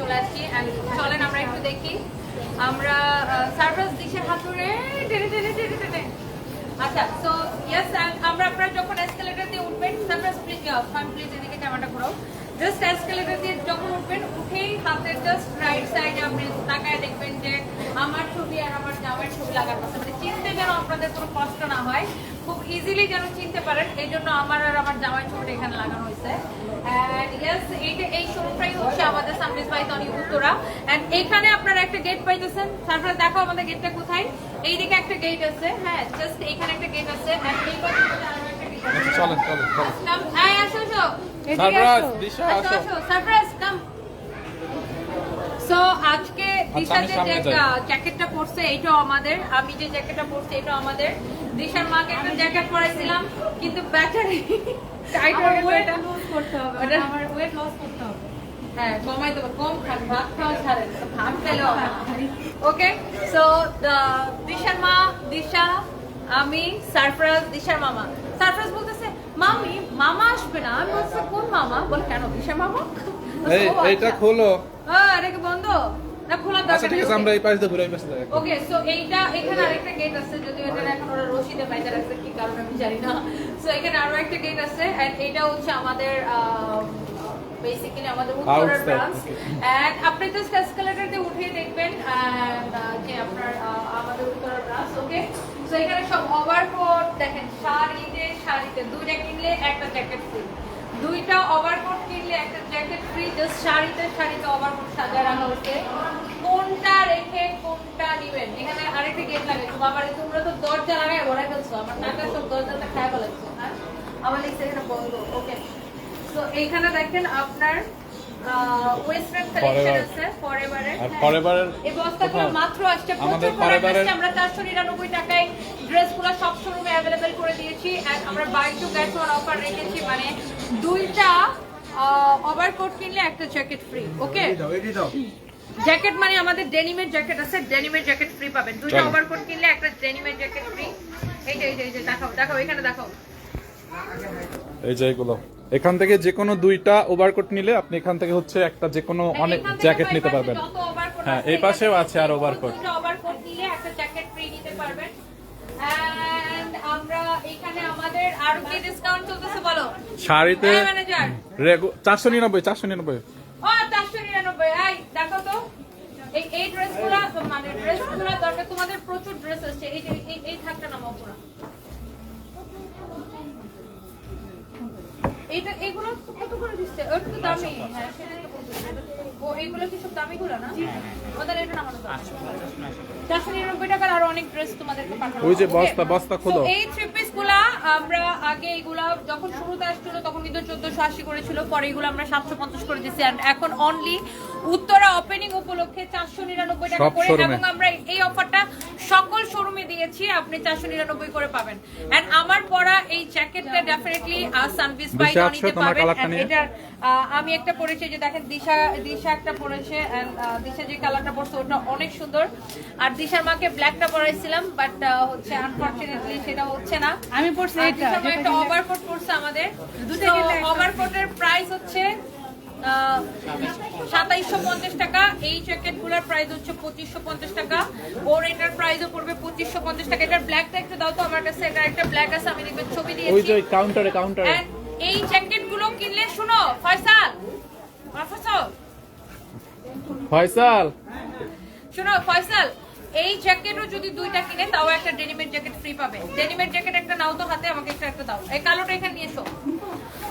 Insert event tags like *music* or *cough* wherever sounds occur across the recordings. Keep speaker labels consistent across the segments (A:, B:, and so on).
A: চলে আসছি চলেন, আমরা একটু দেখি। আমরা সার্ভাস ডিশের হাতুড়ে, টেনে টেনে টেনে টেনে। আচ্ছা তো ইয়েস আমরা আপনারা যখন এসকেলেটার দিয়ে উঠবেন সার্ভাস প্লিজ প্লিজ এদিকে ক্যামেরাটা ঘোরাও। জাস্ট এসকেলেটর দিয়ে যখন উঠবেন, উঠেই হাতের জাস্ট রাইট সাইডে আপনি তাকায় দেখবেন যে আমার ছবি আর আমার জামাইয়ের ছবি লাগানো আছে চিনতে যেন আপনাদের কোনো কষ্ট না হয়, খুব ইজিলি যেন চিনতে পারেন, এই জন্য আমার আর আমার জামাইয়ের ছবিটা এখানে লাগানো হয়েছে। এই শোরুমটাই হচ্ছে আমাদের উত্তরা। অ্যান্ড এখানে আপনারা একটা গেট পাইতেছেন। তারপরে দেখো আমাদের গেটটা কোথায়। এইদিকে একটা গেট আছে। হ্যাঁ জাস্ট এইখানে একটা গেট আছে।
B: চলেন চলেন
A: সো আজকে দিশা যে। জ্যাকেটটা পরছে এটাও আমাদের। আমি যে জ্যাকেটটা পরছি এটাও আমাদের। দিশার মাকে একটা জ্যাকেট পরাইছিলাম কিন্তু ব্যাটারি টাইট *laughs* হয়ে গেছে। এটা করতে হবে
C: আমার ওয়েট লস করতে হবে।
A: হ্যাঁ কমাই দেবো কম খান ভাত খাওয়া ছাড়েন ভাত খেলেও ওকে সো দিশার মা দিশা আমি সারফরাজ দিশার মামা। সারফরাজ বলতেছে মামি মামা আসবে না। আমি বলছি কোন মামা? বলে কেন দিশার মামা?
B: এই এইটা খোলো।
A: হ্যাঁ এটা কি বন্ধ? না
B: আচ্ছা
A: দরকার
B: ঠিক আছে আমরা এই পাশ দিয়ে ঘুরে এই পাশে
A: ওকে সো এইটা এখানে আরেকটা গেট আছে যদিও এটা এখন ওরা রশিদে বাইতে রাখছে কি কারণে আমি জানি না। সো এখানে আরও একটা গেট আছে এন্ড এটা হচ্ছে আমাদের বেসিক্যালি আমাদের উত্তরের ব্রাঞ্চ এন্ড আপনি জাস্ট এসকেলেটর দিয়ে উঠে দেখবেন যে আপনার আমাদের উত্তরের ব্রাঞ্চ ওকে সো এখানে সব ওভারকোট দেখেন, শাড়িতে শাড়িতে, দুইটা কিনলে একটা জ্যাকেট ফ্রি দুইটা ওভারকোট কিনলে একটা জ্যাকেট ফ্রি জাস্ট শাড়িতে শাড়িতে ওভারকোট সাজায় রাখা হচ্ছে। কোনটা রেখে কোনটা নিবেন? এখানে আরেকটা গেট লাগাইছো বাবারে তোমরা তো দরজা লাগাই ভরা ফেলছো। আমার টাকা সব দরজাটা খায় ফেলাচ্ছো। হ্যাঁ? আমার লিখছে এখানে বন্ধ। ওকে তো এইখানে দেখেন আপনার ওয়েস্টার্ন কালেকশন। আছে ফরএভারের
B: আর ফরএভারের
A: এই বস্তাগুলো মাত্র আসছে
B: আমাদের
A: আসছে আমরা চারশো নিরানব্বই টাকায় ড্রেসগুলো সব শোরুমে অ্যাভেলেবেল করে দিয়েছি। আমরা buy two get one offer রেখেছি মানে দুইটা ওভারকোট কিনলে একটা জ্যাকেট ফ্রি ওকে জ্যাকেট মানে আমাদের ডেনিমের জ্যাকেট আছে ডেনিমের জ্যাকেট ফ্রি পাবেন। দুইটা
B: চলো।
A: ওভারকোট কিনলে একটা ডেনিমের জ্যাকেট ফ্রি এই যে এই যে দেখাও দেখাও এখানে দেখাও।
B: এই যে এগুলো। এখান থেকে যে কোনো দুইটা ওভারকোট নিলে আপনি এখান থেকে হচ্ছে একটা যে কোনো অনেক জ্যাকেট নিতে পারবেন। হ্যাঁ, এই পাশেও আছে আর
A: ওভারকোট
B: overcoat
A: নিলে একটা জ্যাকেট ফ্রি নিতে পারবেন। আমরা এখানে আমাদের আরও কি ডিসকাউন্ট চলতেছে বলো?
B: শাড়িতে
A: হ্যাঁ,
B: চারশো নিরানব্বই চারশো নিরানব্বই।
A: ও চারশো নিরানব্বই। এই দেখো তো এই এই ড্রেসগুলো মানে ড্রেসগুলো দরকার। তোমাদের প্রচুর ড্রেস আছে এই এই এই থাকটা নামাও পুরো। এইটা এগুলো কত করে দিচ্ছে ওর তো দামি হ্যাঁ সেটাই তো বলতেছি। ও এগুলো কি সব দামি গুলো না ওদের এটা নামানো চারশো নিরানব্বই টাকার আরও অনেক ড্রেস তোমাদেরকে পাঠাবো
B: ওই যে বস্তা, বস্তা খোলো।
A: এই থ্রি পিসগুলা আমরা আগে এগুলা যখন শুরুতে আসছিল তখন কিন্তু চোদ্দশো আশি করেছিল পরে এগুলো আমরা সাতশো পঞ্চাশ করে দিচ্ছি and এখন অনলি উত্তরা ওপেনিং উপলক্ষে চারশো নিরানব্বই টাকা করে এবং আমরা এই অফারটা সকল শোরুমে দিয়েছি আপনি চারশো নিরানব্বই করে পাবেন। এন্ড আমার পরা এই জ্যাকেটটা ডেফিনেটলি বাই নিতে? এটার আহ, আমি একটা পরেছি যে দেখেন দিশা দিশা একটা পরেছে দিশা যে কালারটা পরছে ওটা অনেক সুন্দর। আর দিশার মাকে ব্ল্যাকটা পরাইছিলাম বাট হচ্ছে আনফরচুনেটলি সেটা হচ্ছে না।
C: আমি
A: আর
C: এটা
A: একটা ওভারকোট পরছে আমাদের।
C: দুটো
A: ওভারকোটের প্রাইস হচ্ছে সাতাইশশো পঞ্চাশ টাকা। এই জ্যাকেটগুলার প্রাইস হচ্ছে পঁচিশশো পঞ্চাশ টাকা। ওর এটার প্রাইসও পড়বে পঁচিশশো পঞ্চাশ টাকা। এটার ব্ল্যাকটা একটু দাও তো আমার কাছে এটা একটা ব্ল্যাক আছে আমি দেখবেন ছবি দিয়েছি।
B: কাউন্টারে কাউন্টারে
A: এই জ্যাকেটগুলো কিনলে শুনো ফয়সাল ফয়সাল
B: ফয়সাল।
A: শোনো ফয়সাল এই জ্যাকেটও যদি দুইটা কিনে তাও একটা ডেনিমের জ্যাকেট ফ্রি পাবে। ডেনিমের জ্যাকেট একটা নাও তো হাতে আমাকে একটা একটা দাও। এই কালোটা এখানে নিয়ে এসো।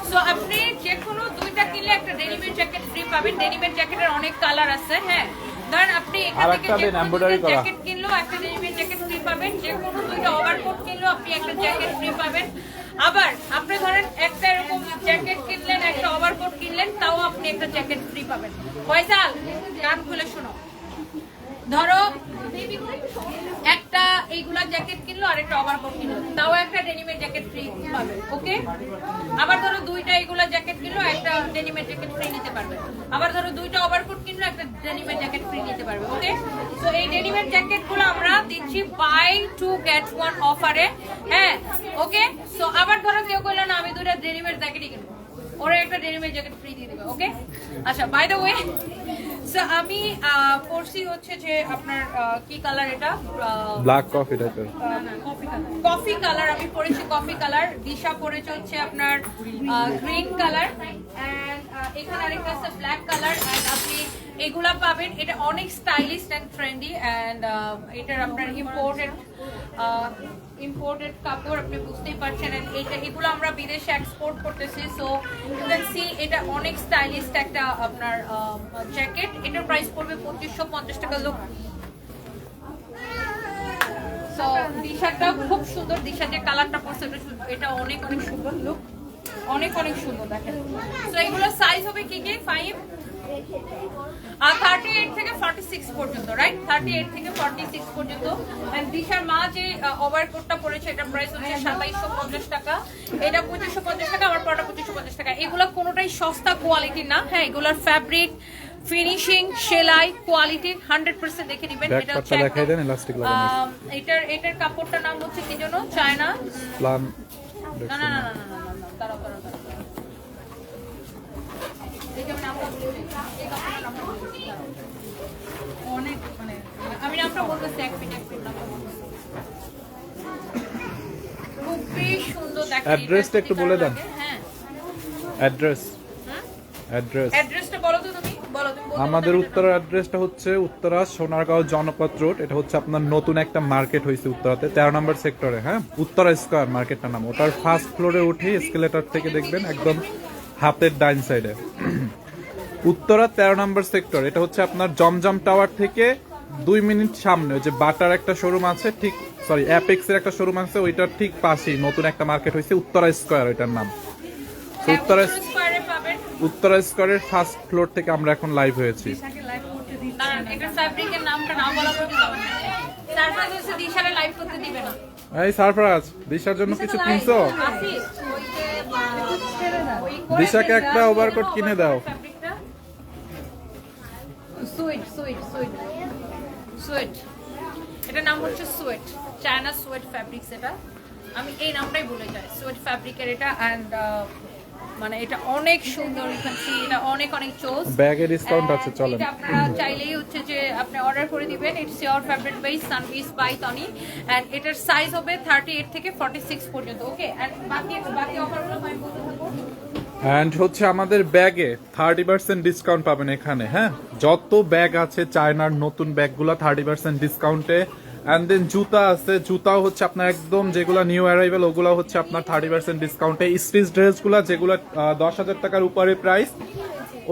A: সো আপনি যে কোনো দুইটা কিনলে একটা ডেনিমের জ্যাকেট ফ্রি পাবেন। ডেনিমের জ্যাকেটের অনেক কালার আছে হ্যাঁ? ধরেন আপনি এখান থেকে যে কোনো। জ্যাকেট কিনলেও একটা ডেনিমের জ্যাকেট ফ্রি পাবেন। যে কোনো দুইটা ওভারকোট কিনলেও আপনি একটা জ্যাকেট ফ্রি পাবেন। আবার আপনি ধরেন একটা এরকম জ্যাকেট কিনলেন, একটা ওভারকোট কিনলেন, তাও আপনি একটা জ্যাকেট ফ্রি পাবেন। ফয়সাল গান খুলে শোনো। ধরো এইগুলা জ্যাকেট কিনলো আর একটা ওভারকোট কিনলো। তাও একটা ডেনিমের জ্যাকেট ফ্রি পাবে ওকে আবার ধরো দুইটা এইগুলা জ্যাকেট কিনলো, একটা ডেনিমের জ্যাকেট ফ্রি নিতে পারবে। আবার ধরো দুইটা ওভারকোট কিনলো, একটা ডেনিমের জ্যাকেট ফ্রি নিতে পারবে ওকে তো এই ডেনিমের জ্যাকেটগুলো আমরা দিচ্ছি বাই টু গেট ওয়ান অফারে হ্যাঁ ওকে সো আবার ধরো কেউ কইলো, না, আমি দুইটা ডেনিমের জ্যাকেটই কিনবো। ওরা একটা ডেনিমের জ্যাকেট ফ্রি দিয়ে দেবে ওকে আচ্ছা বাই দ্য ওয়ে So, আমি পরছি হচ্ছে যে আপনার কি কালার এটা?
B: ব্ল্যাক কফি টাইপের
A: কফি কালার আমি পরেছি কফি কালার দিশা পরেছে হচ্ছে আপনার গ্রিন কালার এখানে আরেকটা আছে ব্ল্যাক কালার আপনি এগুলা পাবেন। এটা অনেক স্টাইলিশ এন্ড ট্রেন্ডি এন্ড এটার আপনার ইম্পোর্টেড ইম্পোর্টেড কাপড়, আপনি বুঝতেই পারছেন এটা এগুলো আমরা বিদেশে এক্সপোর্ট করতেছি সো ইউ ক্যান সি এটা অনেক স্টাইলিশ একটা আপনার জ্যাকেট এটার প্রাইস পড়বে পঁচিশশো পঞ্চাশ টাকা লোক সো দিশাটা খুব সুন্দর দিশা যে কালারটা পড়ছে, এটা অনেক অনেক সুন্দর লুক অনেক অনেক সুন্দর দেখেন। তো এগুলো সাইজ হবে কি কি? ফাইভ আর থার্টি এইট থেকে ফর্টি সিক্স পর্যন্ত রাইট থার্টি এইট থেকে ফর্টি সিক্স পর্যন্ত দিশার মা যে ওভার কোটটা পড়েছে এটা প্রাইস হচ্ছে সাতাইশশো পঞ্চাশ টাকা। এটা পঁচিশশো পঞ্চাশ টাকা আমার পরটা পঁচিশশো পঞ্চাশ টাকা। এগুলো কোনোটাই সস্তা কোয়ালিটি না হ্যাঁ? এগুলোর ফ্যাব্রিক ফিনিশিং সেলাই কোয়ালিটি হান্ড্রেড পার্সেন্ট দেখে নিবেন। এটা হচ্ছে এটার এটার কাপড়টার নাম হচ্ছে কি যেন? চায়না? না না না না না না না না দাঁড়াও দাঁড়াও দাঁড়াও এটা আমি নামটা বলছি। এই কাপড়টার নামটা বলছি, দাঁড়াও। অনেক মানে আমি নামটা বলতেছি এক মিনিট এক মিনিট নামটা খুবই সুন্দর দেখেন
B: Address-টা একটু বলে দেন।
A: হ্যাঁ।
B: অ্যাড্রেস অ্যাড্রেস
A: অ্যাড্রেসটা বলো তো তুমি বলো তুমি
B: আমাদের? উত্তরার অ্যাড্রেসটা হচ্ছে উত্তরা সোনারগাঁও জনপথ রোড এটা হচ্ছে আপনার নতুন একটা মার্কেট হয়েছে উত্তরাতে তেরো নম্বর সেক্টরে হ্যাঁ? উত্তরা স্কোয়ার মার্কেটটার নাম। ওটার ফার্স্ট ফ্লোরে উঠে স্কেলেটার থেকে দেখবেন একদম হাতের ডাইন সাইডে। উত্তরা তেরো নম্বর সেক্টর এটা হচ্ছে আপনার জমজম টাওয়ার থেকে দুই মিনিট সামনে ওই যে বাটার একটা শোরুম আছে ঠিক সরি অ্যাপেক্স এর একটা শোরুম আছে ওইটার ঠিক পাশেই নতুন একটা মার্কেট হয়েছে উত্তরা স্কোয়ার ওইটার নাম। তো উত্তরা
A: উত্তরা স্কয়ারে পাবেন।
B: উত্তরা স্কোয়ারের ফার্স্ট ফ্লোর থেকে আমরা এখন লাইভ হয়েছি। এই সারফরাজ দিশার জন্য কিছু কিনছো? দিশাকে একটা overcoat কিনে দাও।
A: ফ্যাব্রিকটা। Sweet sweet sweet. সুইট। এটার নাম হচ্ছে সুইট। চায়না সুইট ফ্যাব্রিক্স এটা। আমি এই নামটাই ভুলে যাই। সুইট ফ্যাব্রিকের এটা অ্যান্ড মানে এটা অনেক সুন্দর এটা অনেক অনেক চোস।
B: ব্যাগে ডিসকাউন্ট আছে চলেন।
A: এটা আপনারা চাইলেই হচ্ছে যে আপনি অর্ডার করে দিবেন। It's your favourite by Sunbeach by Tony and এটার সাইজ হবে 38 থেকে 46 পর্যন্ত ওকে এন্ড বাকি বাকি অফারগুলো আমি বলতে থাকব
B: অ্যান্ড হচ্ছে আমাদের ব্যাগে থার্টি পার্সেন্ট ডিসকাউন্ট পাবেন এখানে হ্যাঁ? যত ব্যাগ আছে চায়নার নতুন ব্যাগগুলো থার্টি পার্সেন্ট ডিসকাউন্টে অ্যান্ড দেন জুতা আছে জুতাও হচ্ছে আপনার একদম যেগুলো নিউ অ্যারাইভেল ওগুলো হচ্ছে আপনার থার্টি পার্সেন্ট ডিসকাউন্টে স্টিচ ড্রেসগুলো যেগুলো দশ হাজার টাকার উপরে প্রাইস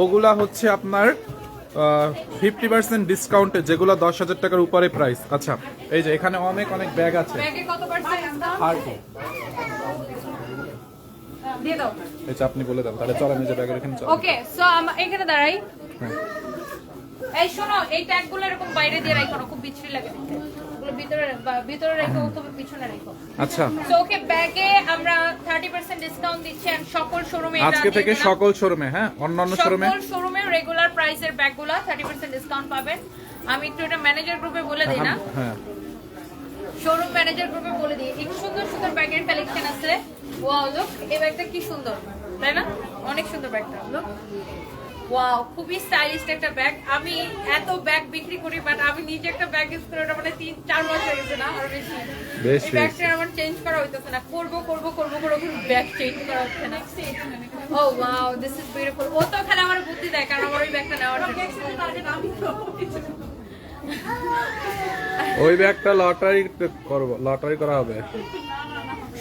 B: ওগুলা হচ্ছে আপনার ফিফটি পার্সেন্ট ডিসকাউন্টে যেগুলো দশ হাজার টাকার উপরে প্রাইস আচ্ছা এই যে এখানে অনেক অনেক ব্যাগ আছে। আর
A: দিয়ে দাও
B: যে আপনি বলে দেন তাহলে এই যে ব্যাগের এখানে চলেন
A: ওকে সো এখানে দাঁড়াই।
B: হ্যাঁ।
A: এই শোনো এই ট্যাগগুলো এরকম বাইরে দিয়ে রাখো না খুব বিচ্ছিরি লাগে। ভিতরে ভিতরে রেখো অথবা পিছনে রেখো।
B: আচ্ছা।
A: সো ওকে ব্যাগে আমরা 30% ডিসকাউন্ট দিচ্ছি and সকল শোরুমে
B: আজকে থেকে সকল শোরুমে হ্যাঁ? অন্যান্য শোরুমে
A: সকল শোরুমে রেগুলার প্রাইসের ব্যাগগুলো 30% ডিসকাউন্ট পাবেন। আমি একটু এটা ম্যানেজার গ্রুপে বলে দিই না।
B: হ্যাঁ।
A: শোরুম ম্যানেজার গ্রুপে বলে দিই। এই সুন্দর সুন্দর ব্যাগের কালেকশন আছে। ওয়াও লুক এই ব্যাগটা কি সুন্দর। তাই না? অনেক সুন্দর ব্যাগটা লুক ওয়াও খুবই স্টাইলিশ একটা ব্যাগ আমি এত ব্যাগ বিক্রি করি বাট আমি নিজে একটা ব্যাগ ইউজ করে ওটা মানে তিন চার মাস হয়ে গেছে না আর বেশি। এই ব্যাগটা আমার চেঞ্জ করা হইতেছে না। করব করব করব করব ব্যাগ চেঞ্জ করা হচ্ছে না। ও ওয়াও দিস ইজ বিউটিফুল ও তো খালি আমার বুদ্ধি দেয় কারণ আমার ওই ব্যাগটা নেওয়ার জন্য।
B: ওই ব্যাগটা লটারি করব লটারি করা হবে।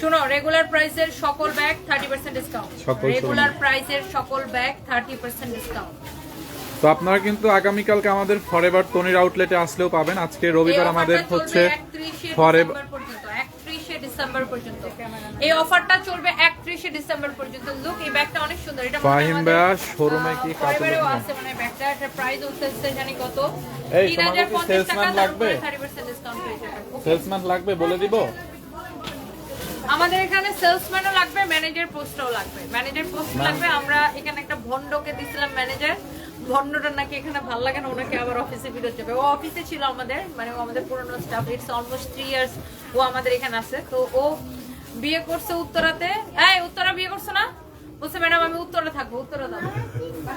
A: শোনো রেগুলার প্রাইসের সকল ব্যাগ থার্টি পার্সেন্ট ডিসকাউন্ট
B: সকল
A: রেগুলার প্রাইসের সকল ব্যাগ থার্টি পার্সেন্ট ডিসকাউন্ট
B: তো আপনারা কিন্তু আগামীকালকে আমাদের ফরএভার টনির আউটলেটে আসলেও পাবেন। আজকে রবিবার আমাদের হচ্ছে ফরএভার
A: ডিসেম্বর পর্যন্ত। এই অফারটা চলবে একত্রিশে ডিসেম্বর পর্যন্ত। লুক এই ব্যাগটা অনেক সুন্দর। এটা
B: ফাহিম
A: আমাদের,
B: ভাইয়া শোরুমে কি কাপড়
A: আছে মানে ব্যাগটা। এটা প্রাইস হচ্ছে জানি কত।
B: এই, কি
A: পঞ্চাশ টাকা
B: লাগবে?
A: থার্টি পার্সেন্ট ডিসকাউন্ট পেয়ে যাবেন
B: সেলসম্যান লাগবে বলে দিব?
A: আমাদের এখানে সেলসম্যানও লাগবে ম্যানেজার পোস্টও লাগবে। ম্যানেজার পোস্ট লাগবে। আমরা এখানে একটা ভন্ডকে দিছিলাম ম্যানেজার ভন্ডটা নাকি এখানে ভালো লাগে না, ওনাকে আবার অফিসে বিরত যাবে ও অফিসে ছিল আমাদের মানে ও আমাদের পুরনো staff it's almost three years ও আমাদের এখানে আছে। তো ও বিয়ে করছে উত্তরাতে। এই, উত্তরা বিয়ে করছে না? বলছে, ম্যাডাম, আমি উত্তরে থাকব, উত্তরে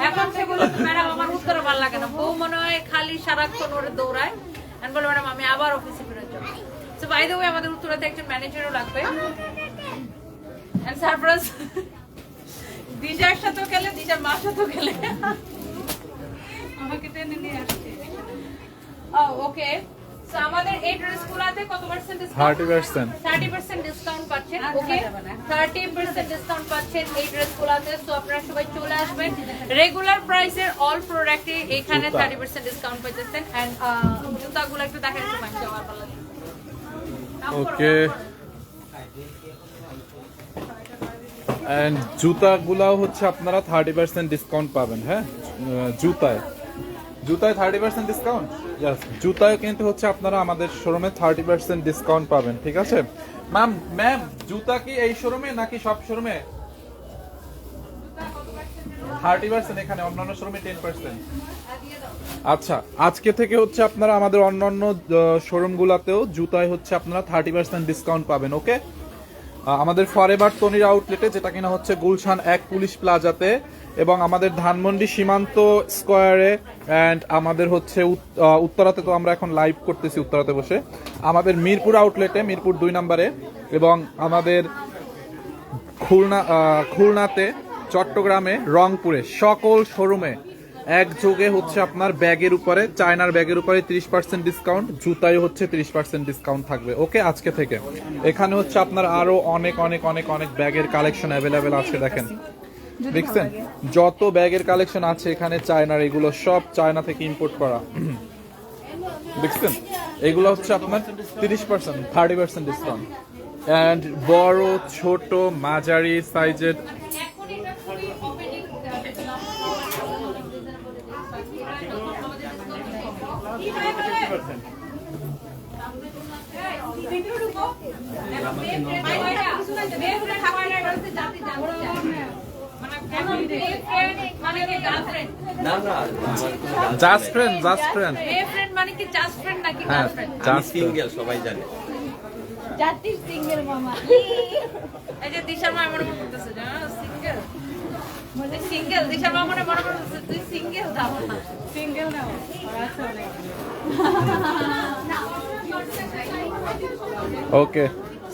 A: এখন সে ম্যাডাম, আমার উত্তরে লাগে না। বউ মনে হয় খালি সারাক্ষণ ওরে দৌড়ায়। আমি বলে, ম্যাডাম, আমি আবার অফিসে ফিরে যাব। তো বাই দ্য আমাদের উত্তরাতে একজন ম্যানেজারও লাগবে। সারপ্রাইজ *laughs* দিশার সাথেও খেলে দিজার মার সাথেও খেলে
C: আমাকে টেনে নিয়ে আসছে।
A: ওকে। সো আমাদের এই ড্রেসগুলোতে কত percent
B: thirty percent.
A: Thirty percent discount পাচ্ছেন ওকে?
C: যাবে না।
A: থার্টি পার্সেন্ট ডিসকাউন্ট পাচ্ছেন এই ড্রেসগুলোতে। সো আপনারা সবাই চলে আসবেন। রেগুলার প্রাইসের অল প্রোডাক্টে এখানে
B: জুতা।
A: থার্টি পার্সেন্ট ডিসকাউন্ট পাইতেছেন। অ্যান্ড জুতাগুলো একটু দেখেন যাওয়ার
B: ওকে অ্যান্ড জুতাগুলাও হচ্ছে আপনারা থার্টি পার্সেন্ট ডিসকাউন্ট পাবেন হ্যাঁ? জুতায়। জুতায় থার্টি পার্সেন্ট ডিসকাউন্ট জুতায় কিন্তু হচ্ছে আপনারা আমাদের শোরুমে থার্টি পার্সেন্ট ডিসকাউন্ট পাবেন ঠিক আছে? ম্যাম ম্যাম জুতা কি এই শোরুমে নাকি সব শোরুমে থার্টি পার্সেন্ট এখানে অন্যান্য শোরুমে টেন পার্সেন্ট আচ্ছা আজকে থেকে হচ্ছে আপনারা আমাদের অন্যান্য শোরুম গুলাতেও জুতায় হচ্ছে আপনারা থার্টি পার্সেন্ট ডিসকাউন্ট পাবেন ওকে? আমাদের ফরেভার তনির আউটলেটে যেটা কিনা হচ্ছে গুলশান এক পুলিশ প্লাজাতে এবং আমাদের ধানমন্ডি সীমান্ত স্কোয়ারে অ্যান্ড আমাদের হচ্ছে উত্তরাতে তো আমরা এখন লাইভ করতেছি উত্তরাতে বসে। আমাদের মিরপুর আউটলেটে মিরপুর দুই নম্বরে, এবং আমাদের খুলনা খুলনাতে, চট্টগ্রামে, রংপুরে, সকল শোরুমে একযোগে হচ্ছে আপনার ব্যাগের উপরে, চায়নার ব্যাগের উপরে ত্রিশ পার্সেন্ট ডিসকাউন্ট জুতায় হচ্ছে ত্রিশ পার্সেন্ট ডিসকাউন্ট থাকবে। ওকে আজকে থেকে। এখানে হচ্ছে আপনার আরও অনেক অনেক অনেক অনেক ব্যাগের কালেকশন অ্যাভেলেবেল আছে, দেখেন। দেখছেন যত ব্যাগের কালেকশন আছে এখানে চায়নার এগুলো সব চায়না থেকে ইম্পোর্ট করা দেখছেন এগুলো হচ্ছে আপনার তিরিশ percent thirty percent discount and বড় ছোট মাঝারি সাইজের
A: এখন
D: না না
B: জাস্ট ফ্রেন্ড জাস্ট ফ্রেন্ড
A: মানে কি friend নাকি
B: হ্যাঁ জাস্ট
D: সিঙ্গেল সবাই জানে।
C: জাতির সিঙ্গেল মামা।
A: এই যে দিশার মা মনে মনে করতেছে সিঙ্গেল মানে সিঙ্গেল দিশার মা মনে মনে করতেছে তুই সিঙ্গেল দাও
C: সিঙ্গেল নাও আর আছে অনেক।
B: ওকে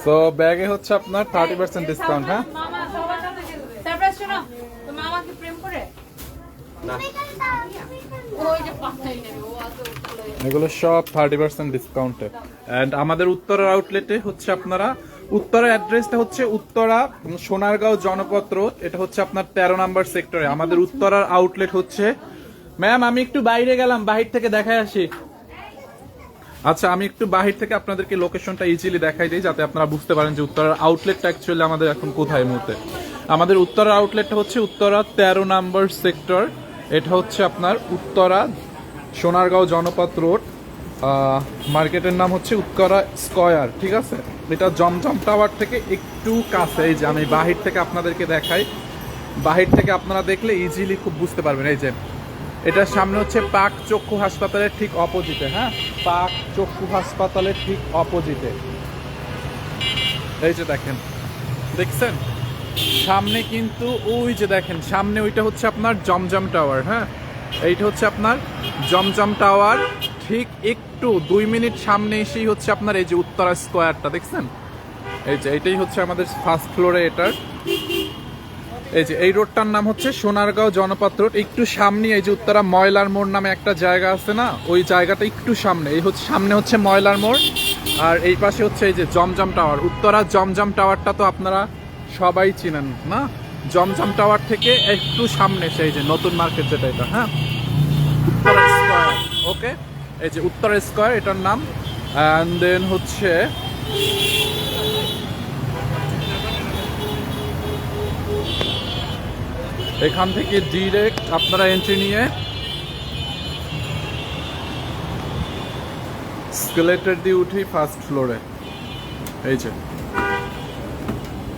B: সো ব্যাগে হচ্ছে আপনার থার্টি পার্সেন্ট ডিসকাউন্ট হ্যাঁ
A: মামা সবার সাথে খেলবে সারপ্রাইজ শোনো তো মামা কি প্রেম করে
D: না
A: ওই যে পাঁচটাই নেবে ও আতো
B: এগুলো সব থার্টি পার্সেন্ট ডিসকাউন্টে অ্যান্ড আমাদের উত্তরা আউটলেটে হচ্ছে আপনারা উত্তরা অ্যাড্রেসটা হচ্ছে উত্তরা সোনারগাঁও জনপদ রোড, এটা হচ্ছে আপনার তেরো নাম্বার সেক্টরে আমাদের উত্তরার আউটলেট হচ্ছে ম্যাম আমি একটু বাইরে গেলাম, বাহির থেকে দেখায় আসি। আচ্ছা আমি একটু বাহির থেকে আপনাদেরকে লোকেশনটা ইজিলি দেখাই দিই, যাতে আপনারা বুঝতে পারেন যে উত্তরার আউটলেটটা অ্যাকচুয়ালি আমাদের এখন কোথায় মুহূর্তে। আমাদের উত্তরার আউটলেটটা হচ্ছে উত্তরা তেরো নাম্বার সেক্টর এটা হচ্ছে আপনার উত্তরা সোনারগাঁও জনপথ রোড। মার্কেটের নাম হচ্ছে উত্তরা স্কয়ার, ঠিক আছে? এটা জমজম টাওয়ার থেকে একটু কাছে, এই যে আমি বাহির থেকে আপনাদেরকে দেখাই। বাহির থেকে আপনারা দেখলে ইজিলি খুব বুঝতে পারবেন, এই যে এটার সামনে হচ্ছে পাক চক্ষু হাসপাতালের ঠিক অপোজিটে হ্যাঁ? পাক চক্ষু হাসপাতালের ঠিক অপোজিটে এই যে দেখেন, দেখছেন? সামনে কিন্তু ওই যে দেখেন, সামনে ওইটা হচ্ছে আপনার জমজম টাওয়ার হ্যাঁ? এইটা হচ্ছে আপনার জমজম টাওয়ার, ঠিক একটু দুই মিনিট সামনে এসেই হচ্ছে আপনার এই যে উত্তরা স্কোয়ারটা, দেখছেন? এই যে এটাই হচ্ছে আমাদের ফার্স্ট ফ্লোরে এটার। এই যে এই রোডটার নাম হচ্ছে সোনারগাঁও জনপথ রোড একটু সামনে এই যে উত্তরা ময়লার মোড় নামে একটা জায়গা আছে না, ওই জায়গাটা একটু সামনে। এই হচ্ছে, সামনে হচ্ছে ময়লার মোড়, আর এই পাশে হচ্ছে এই যে জমজম টাওয়ার। উত্তরা জমজম টাওয়ারটা তো আপনারা সবাই চিনেন, না? জমজম টাওয়ার থেকে একটু সামনে সেই যে নতুন মার্কেট যেটা এটা হ্যাঁ? Square, okay? এই যে উত্তরা স্কোয়ার, এটার নাম। অ্যান্ড দেন হচ্ছে এখান থেকে ডিরেক্ট আপনারা এন্ট্রি নিয়ে স্কেলেটার দিয়ে উঠি ফার্স্ট ফ্লোরে এই যে।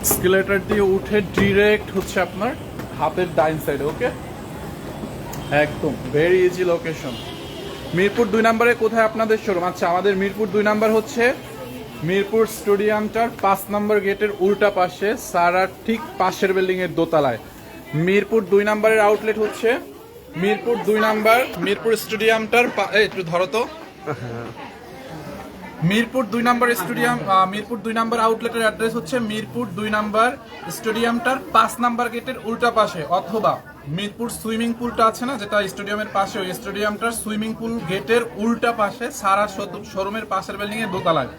B: স্কেলেটার দিয়ে উঠে ডিরেক্ট হচ্ছে আপনার হাতের ডাইন সাইডে ওকে একদম ভেরি ইজি লোকেশন মিরপুর দুই নম্বরে কোথায় আপনাদের শোরুম আচ্ছা আমাদের মিরপুর দুই নাম্বার হচ্ছে মিরপুর স্টেডিয়ামটার পাঁচ নম্বর গেটের উল্টা পাশে সারার ঠিক পাশের বিল্ডিং এর দোতলায়। মিরপুর দুই নাম্বারের আউটলেট হচ্ছে মিরপুর দুই নাম্বার, মিরপুর স্টেডিয়ামটার একটু ধরো তো। *laughs* মিরপুর দুই নাম্বার স্টেডিয়াম মিরপুর দুই নাম্বার আউটলেটের অ্যাড্রেস হচ্ছে মিরপুর দুই নাম্বার স্টেডিয়ামটার পাঁচ নাম্বার গেটের উল্টা পাশে, অথবা মিরপুর সুইমিং পুলটা আছে না, যেটা স্টেডিয়ামের পাশে, ওই স্টেডিয়ামটার সুইমিং পুল গেটের উল্টা পাশে সারা শোরুমের পাশের বিল্ডিং এর দোতলায়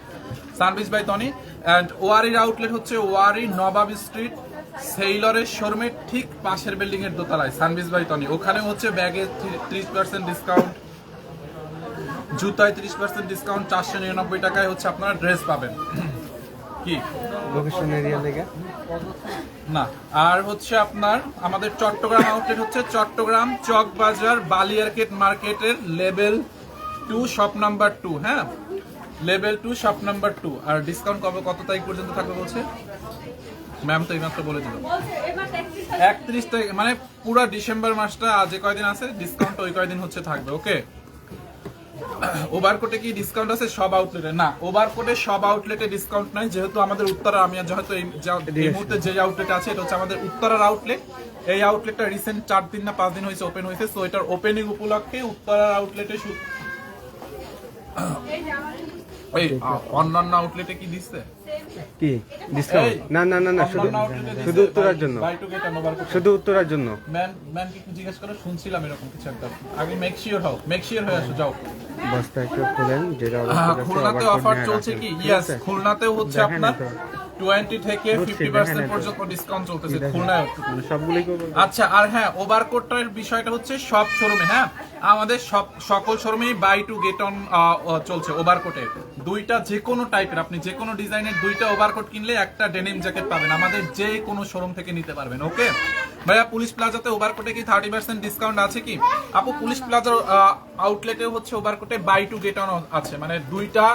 B: সানবিচ বাই টনি অ্যান্ড ওয়ারির আউটলেট হচ্ছে ওয়ারি নবাব স্ট্রিট, সেইলরের শোরুমের ঠিক পাশের বিল্ডিং এর দোতলায়। সানবিচ বাই টনি ওখানে হচ্ছে ব্যাগে ত্রিশ পার্সেন্ট ডিসকাউন্ট জুতায় ত্রিশ পার্সেন্ট ডিসকাউন্ট চারশো নিরানব্বই টাকায় হচ্ছে আপনারা ড্রেস পাবেন। কি?
E: লোকেশন এরিয়া লেগে।
B: না। আর হচ্ছে আপনার আমাদের চট্টগ্রাম আউটলেট হচ্ছে চট্টগ্রাম চক চকবাজার বালিয়ারকেট মার্কেটের level two shop number two হ্যাঁ? Level two shop number two আর ডিসকাউন্ট কবে কত তারিখ পর্যন্ত থাকবে বলছে? ম্যাম তো এইমাত্র বলে দিল।
A: একত্রিশ
B: একত্রিশ তারিখ মানে পুরো ডিসেম্বর মাসটা যে কয়দিন আছে ডিসকাউন্ট ওই কয়দিন হচ্ছে থাকবে ওকে *coughs* ওভারকোটে কি ডিসকাউন্ট আছে? সব আউটলেটে না ওভারকোটে সব আউটলেটে ডিসকাউন্ট নাই যেহেতু আমাদের উত্তরা আমি যেহেতু এই যা- মুহূর্তে যে আউটলেট আছে এটা হচ্ছে আমাদের উত্তরার আউটলেট এই আউটলেটটা রিসেন্ট চার দিন না পাঁচ দিন হয়েছে ওপেন হয়েছে সো এটার ওপেনিং উপলক্ষে উত্তরার *coughs* আউটলেটে অন্যান্য আউটলেটে কি দিচ্ছে?
E: কি? ডিসকাউন্ট না না না না শুধু শুধু উত্তরার জন্য। শুধু উত্তরার জন্য।
B: ম্যাম ম্যাম কি জিজ্ঞেস করে শুনছিলাম এরকম কিছু একটা। আগে মেক শিওর হও মেক শিওর হয়ে আসো যাও।
E: বস্তা একটু খুলেন যেটা আছে,
B: খুলনাতে অফার চলছে কি? ইয়েস? খুলনাতেও হচ্ছে আপনার। টোয়েন্টি থেকে ফিফটি পার্সেন্ট পর্যন্ত ডিসকাউন্ট চলতেছে খুলনায়।
E: মানে
B: আচ্ছা আর হ্যাঁ ওভারকোটটার বিষয়টা হচ্ছে সব শোরুমে হ্যাঁ? আমাদের সব সকল শোরুমেই বাই টু গেট অন চলছে ওভারকোটে দুইটা যে কোনো টাইপের আপনি যে কোনো ডিজাইনের দুইটা ওভারকোট কিনলে একটা ডেনিম জ্যাকেট পাবেন। আমাদের যে কোনো শোরুম থেকে নিতে পারবেন ওকে ভাইয়া পুলিশ প্লাজাতে ওভারকোটে কি থার্টি পার্সেন্ট ডিসকাউন্ট আছে কি? আপু পুলিশ প্লাজার আউটলেটে হচ্ছে ওভারকোটে বাই টু গেট অন আছে। মানে দুইটা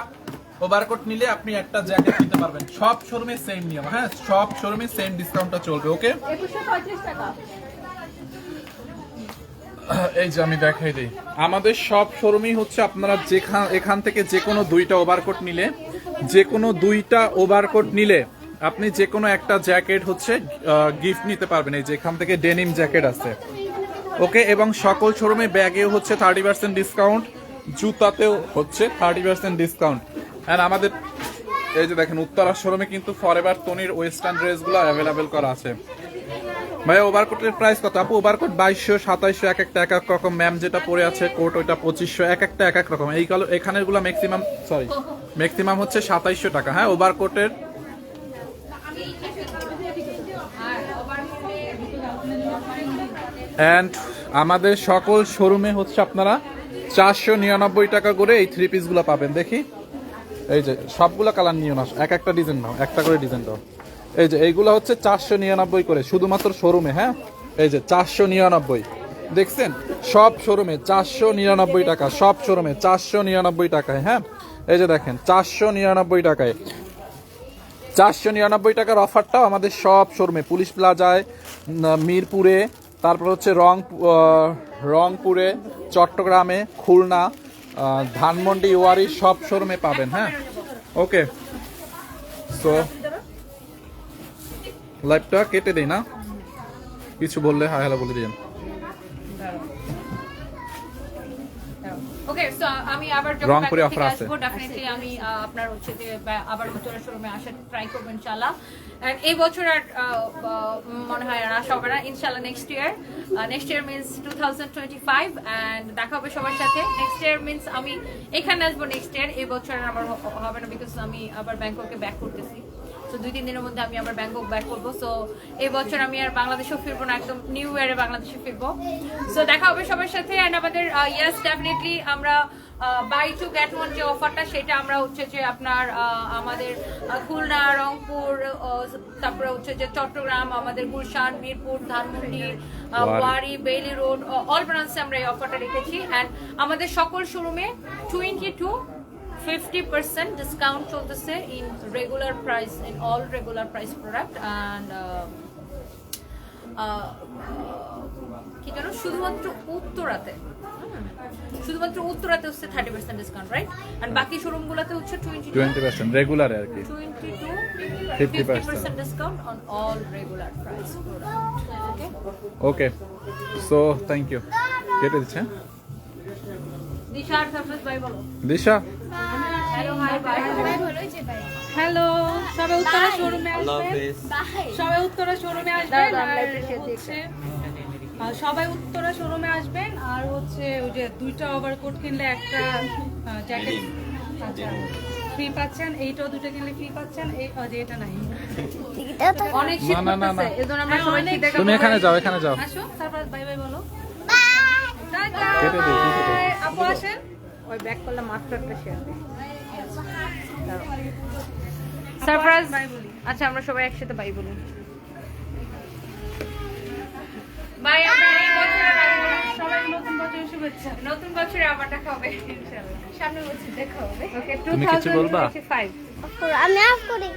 B: ওভারকোট নিলে আপনি একটা জ্যাকেট নিতে পারবেন। সব শোরুমে সেম নিয়ম হ্যাঁ? সব শোরুমে সেম ডিসকাউন্টটা চলবে ওকে *coughs* এই যে আমি দেখাই দিই। আমাদের সব শোরুমই হচ্ছে আপনারা যেখান এখান থেকে যে কোনো দুইটা ওভারকোট নিলে যে কোনো দুইটা ওভারকোট নিলে আপনি যে কোনো একটা জ্যাকেট হচ্ছে গিফট নিতে পারবেন। এই যে এখান থেকে ডেনিম জ্যাকেট আছে। ওকে এবং সকল শোরুমে ব্যাগেও হচ্ছে থার্টি পার্সেন্ট ডিসকাউন্ট জুতাতেও হচ্ছে থার্টি পার্সেন্ট ডিসকাউন্ট অ্যান্ড আমাদের, এই যে দেখেন, উত্তরা শোরুমে কিন্তু ফরএভার টনির ওয়েস্টার্ন ড্রেসগুলো অ্যাভেলেবেল করা আছে। ভাই ওভারকোটের প্রাইস কত? আপু ওভারকোট বাইশশো, সাতাইশশো, এক একটা, এক এক রকম। ম্যাম যেটা পরে আছে কোট ওইটা পঁচিশশো, এক একটা, এক এক রকম। এই কালো এখানেরগুলো ম্যাক্সিমাম সরি ম্যাক্সিমাম হচ্ছে সাতাইশশো টাকা। হ্যাঁ ওভারকোটের অ্যান্ড আমাদের সকল শোরুমে হচ্ছে আপনারা চারশো নিরানব্বই টাকা করে এই থ্রি পিসগুলো পাবেন। দেখি। এই যে, সবগুলো কালার নিও না, এক একটা ডিজাইন নাও, একটা করে ডিজাইন দাও। এই যে, এইগুলো হচ্ছে চারশো নিরানব্বই করে, শুধুমাত্র শোরুমে হ্যাঁ? এই যে, চারশো নিরানব্বই। দেখছেন? সব শোরুমে চারশো নিরানব্বই টাকা, সব শোরুমে চারশো নিরানব্বই টাকায় হ্যাঁ? এই যে দেখেন, চারশো নিরানব্বই টাকায়। চারশো নিরানব্বই টাকার অফারটাও আমাদের সব শোরুমে পুলিশ প্লাজায় মিরপুরে, তারপর হচ্ছে রং রংপুরে, চট্টগ্রামে, খুলনা ধানমন্ডি, ওয়ারি সব শোরুমে পাবেন হ্যাঁ? ওকে সো লাইভটা কেটে দিই না? কিছু বললে হ্যাঁ হ্যালো বলে দিন
A: ওকে সো আমি আবার থেকে আসব ডেফিনেটলি আমি আপনার হচ্ছে যে আবার শোরুমে আসার ট্রাই করব ইনশাআল্লাহ। And এই বছর আর মনে হয় আর আসা হবে না ইনশাআল্লাহ next year next year means two thousand twenty five and দেখা হবে সবার সাথে। নেক্সট ইয়ার মিনস আমি এখানে আসব নেক্সট ইয়ার এই বছর আমার হবে না বিকজ আমি আবার ব্যাংককে ব্যাক করতেছি। তো দুই তিন দিনের মধ্যে আমি আবার ব্যাংকক ব্যাক করব। সো এই বছর আমি আর বাংলাদেশেও ফিরবো না একদম নিউ ইয়ারে বাংলাদেশে ফিরবো। সো দেখা হবে সবার সাথে অ্যান্ড আমাদের ইয়াস ডেফিনেটলি আমরা বাই টু গেট ওয়ান যে অফারটা সেটা আমরা হচ্ছে যে আপনার আমাদের খুলনা রংপুর তারপরে হচ্ছে যে চট্টগ্রাম আমাদের Gulshan Mirpur Dhanmondi.
B: Wari
A: Bailey road all ব্রাঞ্চে আমরা এই অফারটা রেখেছি। অ্যান্ড আমাদের সকল শোরুমে twenty to fifty percent discount চলতেছে in regular price in all regular price product and কি জানো শুধুমাত্র উত্তরাতে শুধুমাত্র উত্তরাতে হচ্ছে থার্টি পার্সেন্ট ডিসকাউন্ট রাইট আর বাকি শোরুমগুলোতে হচ্ছে টোয়েন্টি
B: টোয়েন্টি পার্সেন্ট রেগুলারে আর কি।
A: Twenty to fifty percent discount on all regular price okay
B: okay so thank you কেটে দিচ্ছে Disha
A: hello hi bye
C: hello সবাই উত্তরা শোরুমে সবাই উত্তরা শোরুমে আসবেন আর সবাই উত্তরা শোরুমে আসবেন আর হচ্ছে ওই যে দুইটা ওভারকোট কিনলে একটা জ্যাকেট আচ্ছা ফ্রি পাচ্ছেন এইটাও দুটো কিনলে ফ্রি পাচ্ছেন এই যে এটা নাই।
A: অনেক শীত
B: না, না, না,
A: এজন্য আমরা
C: হ্যাঁ,
A: সবাই
B: তুমি এখানে যাও এখানে যাও।
C: আসো তারপর বাই বাই বলো। আপু আসেন
A: ওই ব্যাক করলে মাত্র একটা শেয়ার সারপ্রাইজ আচ্ছা আমরা সবাই একসাথে বাই বলি। বাই আমরা এই বছরে
C: সবাই নতুন বছরের শুভেচ্ছা।
A: নতুন বছরে আবার দেখা হবে ইনশাআল্লাহ।
C: সামনের বছর দেখা হবে।
A: ওকে
B: তুমি কিছু বলবা?
A: 2025
F: আমি অফ করি।